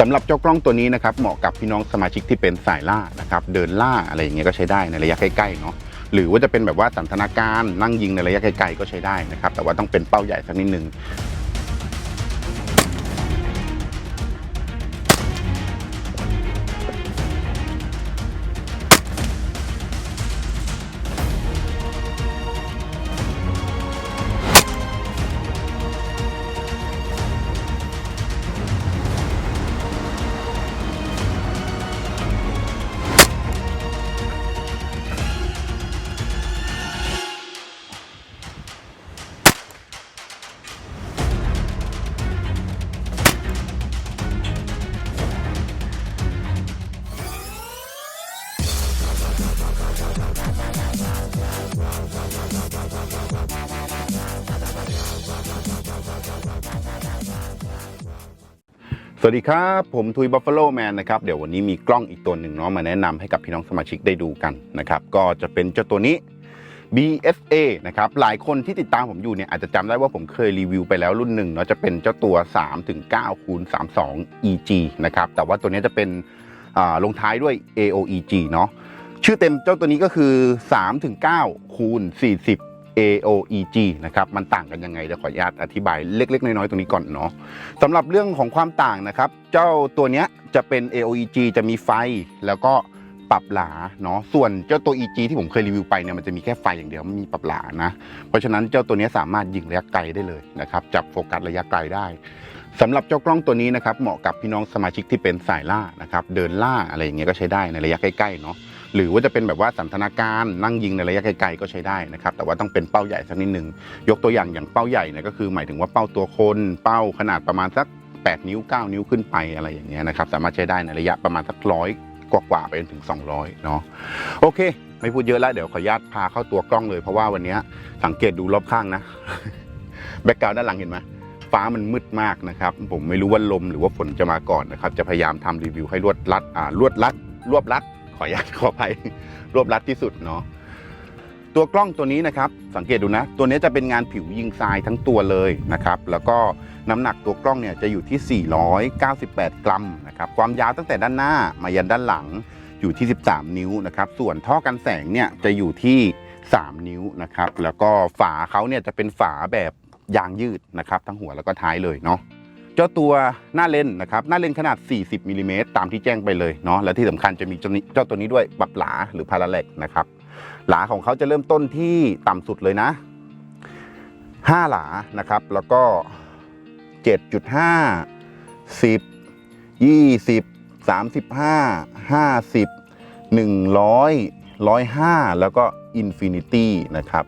สำหรับเจ้ากล้องตัวนี้นะครับเหมาะกับพี่น้องสมาชิกที่เป็นสายล่านะครับเดินล่าอะไรอย่างเงี้ยก็ใช้ได้ในระยะใกล้ๆเนาะหรือว่าจะเป็นแบบว่าสันทนาการนั่งยิงในระยะไกลๆก็ใช้ได้นะครับแต่ว่าต้องเป็นเป้าใหญ่สักนิดนึง วัสดีครับ ผมทุยบัฟฟลแมนนะครับ เดี๋ยววันนี้มีกล้องอีกตัวหนึ่งเนาะมาแนะนำให้กับพี่น้องสมาชิกได้ดูกันนะครับ ก็จะเป็นเจ้าตัวนี้ BSA นะครับ หลายคนที่ติดตามผมอยู่เนี่ยอาจจะจำได้ว่าผมเคยรีวิวไปแล้วรุ่นหนึ่งเนาะจะเป็นเจ้าตัว3-9คูณ32 EG นะครับ แต่ว่าตัวนี้จะเป็นลงท้ายด้วย AOEG เนาะชื่อเต็มเจ้าตัวนี้ก็คือ3-9คูณ40 AOEG นะครับมันต่างกันยังไงเดี๋ยวขออนุญาตอธิบายเล็ก ๆ น้อยๆตรงนี้ก่อนเนาะสำหรับเรื่องของความต่างนะครับ เจ้าตัวเนี้ยจะเป็น AOEG จะมีไฟแล้วก็ปรับหลาเนาะส่วนเจ้าตัว EG ที่ผมเคยรีวิวไปเนี่ยมันจะมีแค่ไฟอย่างเดียวไม่มีปรับหลานะ เพราะฉะนั้นเจ้าตัวนี้สามารถยิงระยะไกลได้เลยนะครับจับโฟกัสระยะไกลได้สำหรับเจ้ากล้องตัวนี้นะครับเหมาะกับพี่น้องสมาชิกที่เป็นสายล่านะครับเดินล่าอะไรอย่างเงี้ยก็ใช้ได้ในระยะใกล้ๆเนาะ หรือว่าจะเป็นแบบว่าสันทนาการนั่งยิงในระยะไกลๆก็ใช้ได้นะครับ แต่ว่าต้องเป็นเป้าใหญ่สักนิดหนึ่งยกตัวอย่างอย่างเป้าใหญ่เนี่ยก็คือหมายถึงว่าเป้าตัวคนเป้าขนาดประมาณสัก 8 นิ้ว 9 นิ้วขึ้นไปอะไรอย่างเงี้ยนะครับสามารถใช้ได้ในระยะประมาณสักร้อยกว่าๆไปจนถึง 200เนาะโอเค ไม่พูดเยอะแล้วเดี๋ยวขออนุญาตพาเข้าตัวกล้องเลยเพราะว่าวันนี้สังเกตดูรอบข้างนะแบ็กกราวด้านหลังเห็นไหมฟ้ามันมืดมากนะครับ ผมไม่รู้ว่าลมหรือว่าฝนจะมาก่อนนะครับ จะพยายามทำรีวิวให้รวดรัดอ่ารวดรัด รวบรัด ขออนุญาตขออภัยรวบรัดที่สุดเนาะตัวกล้องตัวนี้นะครับ สังเกตดูนะ ตัวนี้จะเป็นงานผิวยิงทรายทั้งตัวเลยนะครับ แล้วก็น้ำหนักตัวกล้องเนี่ยจะอยู่ที่ 498 กรัมนะครับความยาวตั้งแต่ด้านหน้ามายันด้านหลังอยู่ที่ 13 นิ้วนะครับส่วนท่อกันแสงเนี่ยจะอยู่ที่ 3 นิ้วนะครับแล้วก็ฝาเขาเนี่ยจะเป็นฝาแบบยางยืดนะครับ ทั้งหัวแล้วก็ท้ายเลยเนาะ เจ้าตัวหน้าเลนนะครับหน้าเลนขนาด 40มิลลิเมตรตามที่แจ้งไปเลยเนาะและที่สำคัญจะมีเจ้าตัวนี้ด้วยปรับหลาหรือพาราเล็กนะครับหลาของเขาจะเริ่มต้นที่ต่ำสุดเลยนะ 5 หลานะครับ แล้วก็ 7.5 10 20 35 50 100 105 แล้วก็อินฟินิตี้นะครับ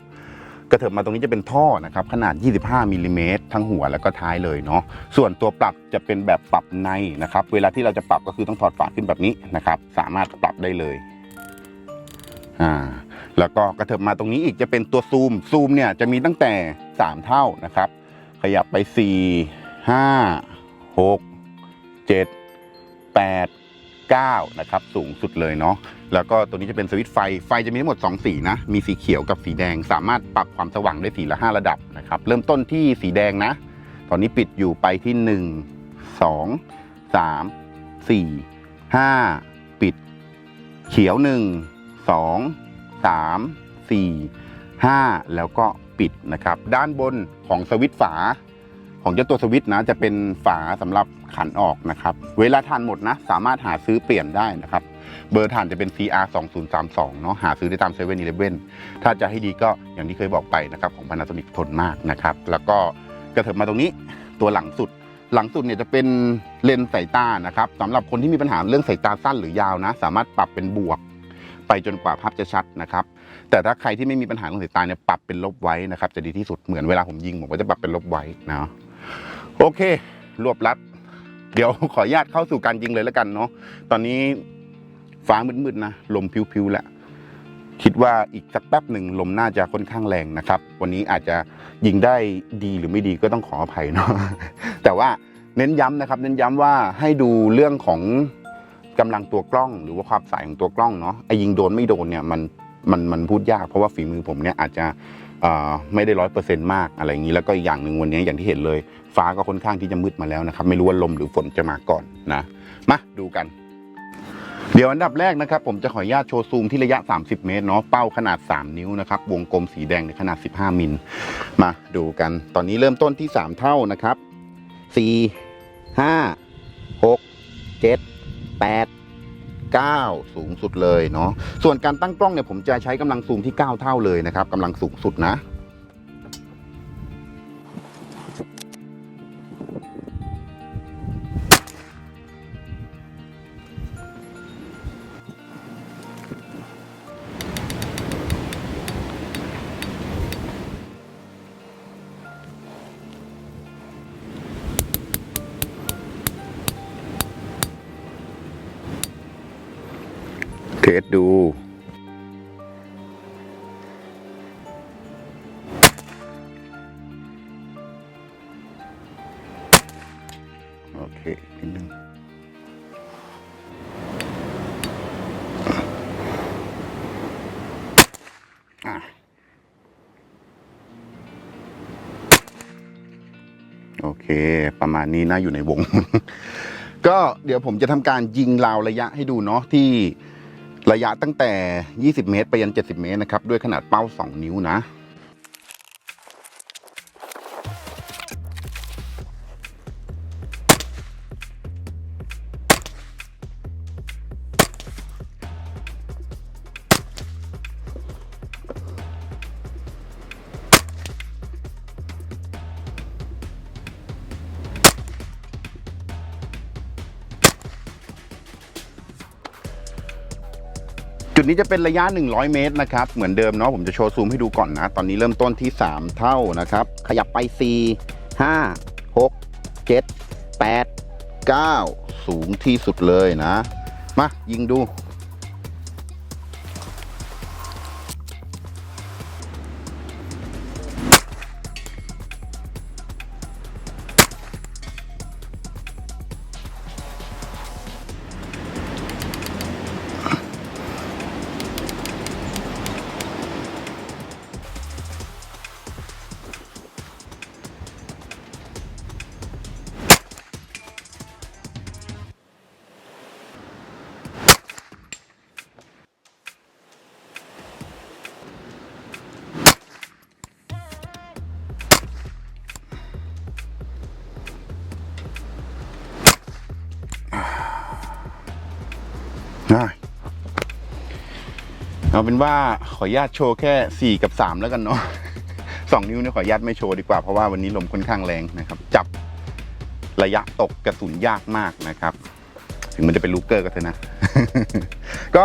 กระเถิบมาตรงนี้จะเป็นท่อนะครับขนาด 25มิลลิเมตรทั้งหัวแล้วก็ท้ายเลยเนาะส่วนตัวปรับจะเป็นแบบปรับในนะครับ เวลาที่เราจะปรับก็คือต้องถอดฝาขึ้นแบบนี้นะครับ สามารถปรับได้เลยอ่าแล้วก็กระเถิบมาตรงนี้อีกจะเป็นตัวซูมซูมเนี่ยจะมีตั้งแต่ 3 เท่านะครับ ขยับไป 4 5 6 7 8 9 นะครับ สูงสุดเลยเนาะแล้วก็ตัวนี้จะเป็นสวิตช์ไฟ ไฟจะมีทั้งหมด 2 สีนะ มีสีเขียวกับสีแดง สามารถปรับความสว่างได้สีละ 5 ระดับนะครับ เริ่มต้นที่สีแดงนะ ตอนนี้ปิดอยู่ไปที่ 1 2 3 4 5 ปิด เขียว 1 2 3 4 5 แล้วก็ปิดนะครับ ด้านบนของสวิตช์ฝา ของเจ้าตัวสวิตช์นะจะเป็นฝาสำหรับขันออกนะครับ เวลาทานหมดนะ สามารถหาซื้อเปลี่ยนได้นะครับ เบอร์ฐานจะเป็น CR 2032เนาะหาซื้อได้ตามเซเว่นอีเลฟเว่นถ้าจะให้ดีก็อย่างที่เคยบอกไปนะครับของ Panasonic ทนมากนะครับ แล้วก็กระเถิบมาตรงนี้ตัวหลังสุด หลังสุดเนี่ยจะเป็นเลนส์สายตานะครับสำหรับคนที่มีปัญหาเรื่องสายตาสั้นหรือยาวนะ สามารถปรับเป็นบวกไปจนกว่าภาพจะชัดนะครับ แต่ถ้าใครที่ไม่มีปัญหาเรื่องสายตาเนี่ยปรับเป็นลบไว้นะครับ จะดีที่สุดเหมือนเวลาผมยิงผมก็จะปรับเป็นลบไว้นะ โอเค รวบรัด เดี๋ยวขออนุญาตเข้าสู่การยิงเลยแล้วกันเนาะตอนนี้ฟ้ามืดๆนะ ลมพิวๆแล้วคิดว่าอีกสักแป๊บหนึ่งลมน่าจะค่อนข้างแรงนะครับ วันนี้อาจจะยิงได้ดีหรือไม่ดีก็ต้องขออภัยเนาะแต่ว่าเน้นย้ำนะครับ เน้นย้ำว่าให้ดูเรื่องของกำลังตัวกล้อง หรือว่าความสายของตัวกล้องเนาะไอ้ยิงโดนไม่โดนเนี่ยมันมันมันพูดยากเพราะว่าฝีมือผมเนี่ยอาจจะ ไม่ได้ร้อยเปอร์เซ็นต์มากอะไรอย่างนี้แล้วก็อีกอย่างหนึ่งวันนี้อย่างที่เห็นเลย ฟ้าก็ค่อนข้างที่จะมืดมาแล้วนะครับ ไม่รู้ว่าลมหรือฝนจะมาก่อนนะมาดูกัน เดี๋ยวอันดับแรกนะครับ ผมจะขออนุญาตโชว์ซูมที่ระยะ 30 เมตรเนาะเป้าขนาด 3 นิ้วนะครับ วงกลมสีแดงในขนาด 15 มิลมาดูกัน ตอนนี้เริ่มต้นที่ 3 เท่านะครับ 4 5 6 7 8 9 สูงสุดเลยเนาะส่วนการตั้งกล้องเนี่ยผมจะใช้กำลังซูมที่ 9 เท่าเลยนะครับกำลังสูงสุดนะ สดู โอเคนิดนึงโอเค ประมาณนี้นะอยู่ในวง ก็เดี๋ยวผมจะทำการยิงราวระยะให้ดูเนาะที่ ระยะตั้งแต่ 20 เมตร ไปยัน 70 เมตรนะครับ ด้วยขนาดเป้า 2 นิ้วนะ จุดนี้จะเป็นระยะ 100 เมตรนะครับ เหมือนเดิมเนาะผมจะโชว์ซูมให้ดูก่อนนะ ตอนนี้เริ่มต้นที่ 3 เท่านะครับ ขยับไป 4 5 6 7 8 9 สูงที่สุดเลยนะ มายิงดู เอาเป็นว่าขออนุญาตโชว์แค่ 4 กับ 3 แล้วกันเนาะสองนิ้วเนี่ยขออนุญาตไม่โชว์ดีกว่าเพราะว่าวันนี้ลมค่อนข้างแรงนะครับ จับระยะตกกระสุนยากมากนะครับ ถึงมันจะเป็นลูกเกอร์ก็เถอะนะ ก็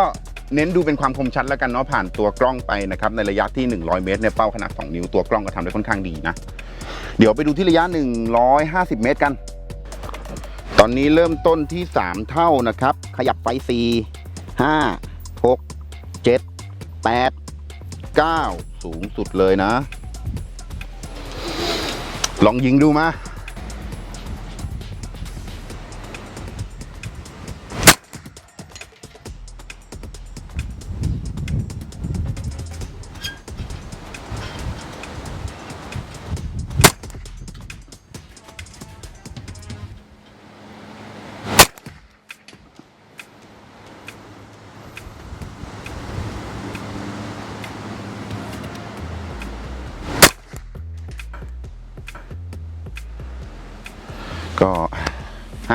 เน้นดูเป็นความคมชัดแล้วกันเนาะผ่านตัวกล้องไปนะครับในระยะที่ 100 เมตรในเป้าขนาด 2 นิ้วตัวกล้องก็ทำได้ค่อนข้างดีนะ เดี๋ยวไปดูที่ระยะ 150 เมตรกัน ตอนนี้เริ่มต้นที่ 3 เท่านะครับ ขยับไป 4 5 8 9 สูงสุดเลยนะ ลองยิงดูมา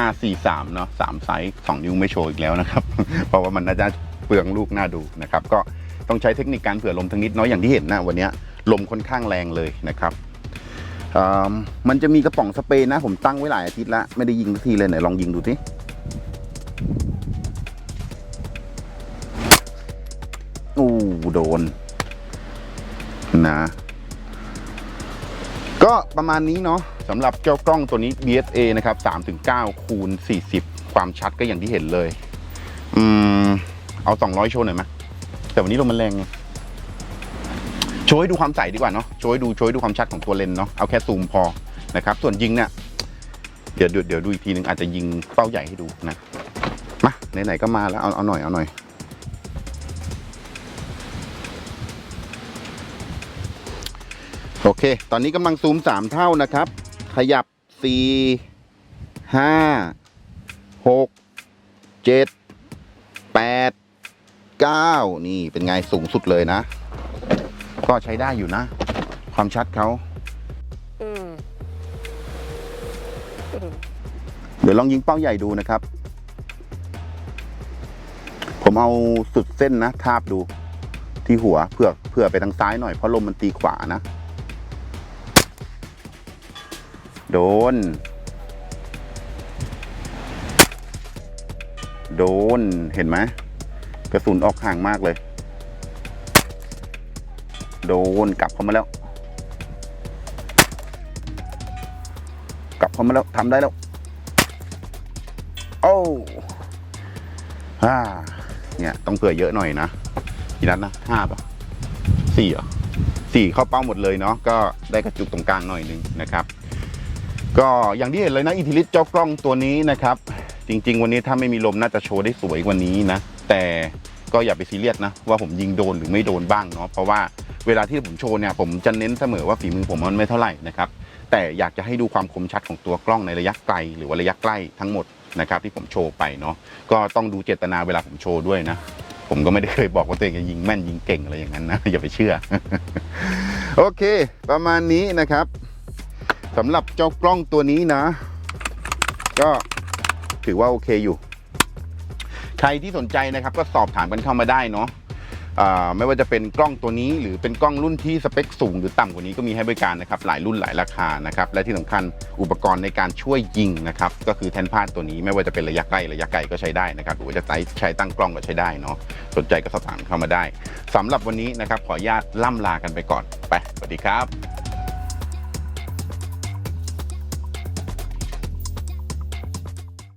543 เนาะ3ไซส์2นิ้วไม่โชว์อีกแล้วนะครับ เพราะว่ามันน่าจะเปลืองลูกหน้าดูนะครับ ก็ต้องใช้เทคนิคการเผื่อลมทั้งนิดน้อยอย่างที่เห็นนะวันนี้ลมค่อนข้างแรงเลยนะครับมันจะมีกระป๋องสเปรย์นะ ผมตั้งไว้หลายอาทิตย์แล้วไม่ได้ยิงสักทีเลยไหนลองยิงดูสิอู้โดนนะ ก็ประมาณนี้เนาะ สำหรับเจ้ากล้องตัวนี้ BSA นะครับ3-9คูณ40 ความชัดก็อย่างที่เห็นเลย อืม เอา 200 โชว์หน่อยไหมแต่วันนี้ลมมันแรงไงโชว์ให้ดูความใสดีกว่าเนาะโชว์ให้ดูโชว์ให้ดูความชัดของตัวเลนเนาะเอาแค่ซูมพอนะครับ ส่วนยิงเนี่ยเดี๋ยวเดี๋ยวเดี๋ยวดูอีกทีนึงอาจจะยิงเป้าใหญ่ให้ดูนะมาไหนๆก็มาแล้วเอาเอาหน่อยเอาหน่อยโอเค ตอนนี้กำลังซูมสามเท่านะครับ ขยับสี่ห้าหกเจ็ดแปดเก้านี่เป็นไงสูงสุดเลยนะ ก็ใช้ได้อยู่นะ ความชัดเขาอืมอืมเดี๋ยวลองยิงเป้าใหญ่ดูนะครับ ผมเอาสุดเส้นนะ ทาบดูที่หัวเผื่อเผื่อไปทางซ้ายหน่อยเพราะลมมันตีขวานะ โดน โดน เห็นไหมกระสุนออกห่างมากเลย โดนกลับเข้ามาแล้ว กลับเข้ามาแล้วทำได้แล้ว โอ้ฮ่าเนี่ย ต้องเผื่อเยอะหน่อยนะกี่นัดนะห้าป่ะสี่เหรอสี่เข้าเป้าหมดเลยเนาะก็ได้กระจุกตรงกลางหน่อยนึงนะครับ ก็อย่างที่เห็นเลยนะอิทธิฤทธิ์เจ้ากล้องตัวนี้นะครับ จริง ๆ วันนี้ถ้าไม่มีลมน่าจะโชว์ได้สวยกว่านี้นะ แต่ก็อย่าไปซีเรียสนะ ว่าผมยิงโดนหรือไม่โดนบ้างเนาะเพราะว่าเวลาที่ผมโชว์เนี่ยผมจะเน้นเสมอว่าฝีมือผมมันไม่เท่าไหร่นะครับแต่อยากจะให้ดูความคมชัดของตัวกล้องในระยะไกล หรือว่าระยะใกล้ทั้งหมดนะครับที่ผมโชว์ไปเนาะก็ต้องดูเจตนาเวลาผมโชว์ด้วยนะ ผมก็ไม่ได้เคยบอกว่าตัวเองจะยิงแม่นยิงเก่งอะไรอย่างนั้นนะอย่าไปเชื่อ โอเค ประมาณนี้นะครับ สำหรับเจ้ากล้องตัวนี้นะ ก็ถือว่าโอเคอยู่ ใครที่สนใจนะครับ ก็สอบถามกันเข้ามาได้เนาะไม่ว่าจะเป็นกล้องตัวนี้หรือเป็นกล้องรุ่นที่สเปคสูงหรือต่ำกว่านี้ก็มีให้บริการนะครับ หลายรุ่นหลายราคานะครับ และที่สำคัญอุปกรณ์ในการช่วยยิงนะครับ ก็คือแทนพาดตัวนี้ไม่ว่าจะเป็นระยะใกล้ระยะไกลก็ใช้ได้นะครับหรือว่าจะใช้ใช้ตั้งกล้องก็ใช้ได้เนาะสนใจก็สอบถามเข้ามาได้สำหรับวันนี้นะครับขออนุญาตล่ำลากันไปก่อนไปสวัสดีครับ